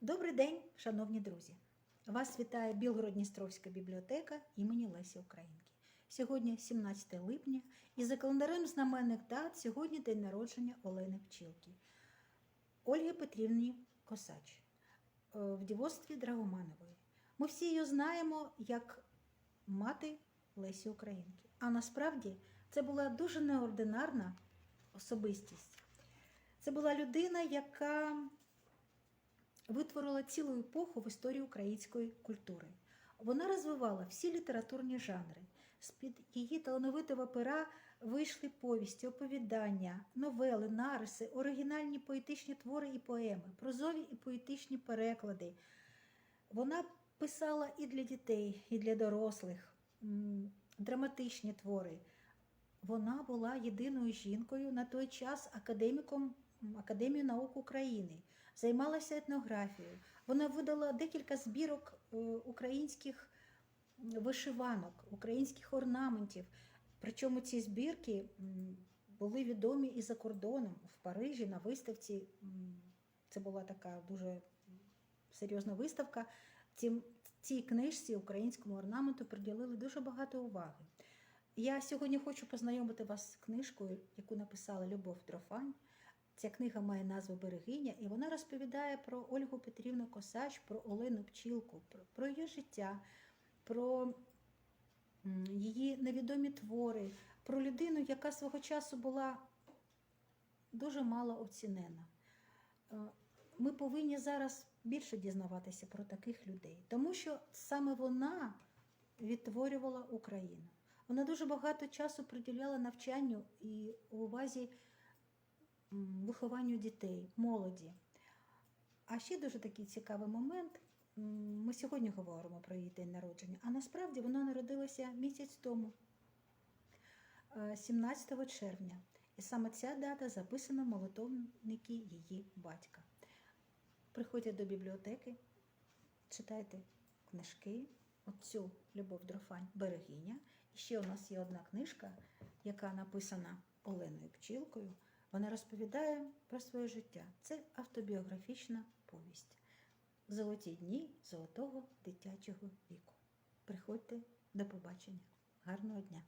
Добрий день, шановні друзі! Вас вітає Білгород-Дністровська бібліотека імені Лесі Українки. Сьогодні 17 липня, і за календарем знаменних дат сьогодні день народження Олени Пчілки, Ольги Петрівні Косач е, в дівоцтві Драгоманової. Ми всі її знаємо як мати Лесі Українки. А насправді це була дуже неординарна особистість. Це була людина, яка витворила цілу епоху в історії української культури. Вона розвивала всі літературні жанри. З-під її талановитого пера вийшли повісті, оповідання, новели, нариси, оригінальні поетичні твори і поеми, прозові і поетичні переклади. Вона писала і для дітей, і для дорослих драматичні твори. Вона була єдиною жінкою на той час академіком Академії наук України, займалася етнографією. Вона видала декілька збірок е, українських вишиванок, українських орнаментів. Причому ці збірки були відомі і за кордоном, в Парижі на виставці. Це була така дуже серйозна виставка. Цій книжці українському орнаменту приділили дуже багато уваги. Я сьогодні хочу познайомити вас з книжкою, яку написала Любов Трофань. Ця книга має назву Берегиня, і вона розповідає про Ольгу Петрівну Косач, про Олену Пчілку, про, про її життя, про її невідомі твори, про людину, яка свого часу була дуже мало оцінена. Е, Ми повинні зараз більше дізнаватися про таких людей, тому що саме вона відтворювала Україну. Вона дуже багато часу приділяла навчанню і увазі вихованню дітей, молоді. А ще дуже такий цікавий момент. Ми сьогодні говоримо про її день народження, а насправді вона народилася місяць тому, е, 17 червня. І саме ця дата записана в молитовники її батька. Приходьте до бібліотеки, читайте книжки, оцю Любов Дрофань Берегиня. І ще у нас є одна книжка, яка написана Оленою Пчілкою. Вона розповідає про своє життя. Це автобіографічна повість. Золоті дні золотого дитячого віку. Приходьте до побачення. Гарного дня!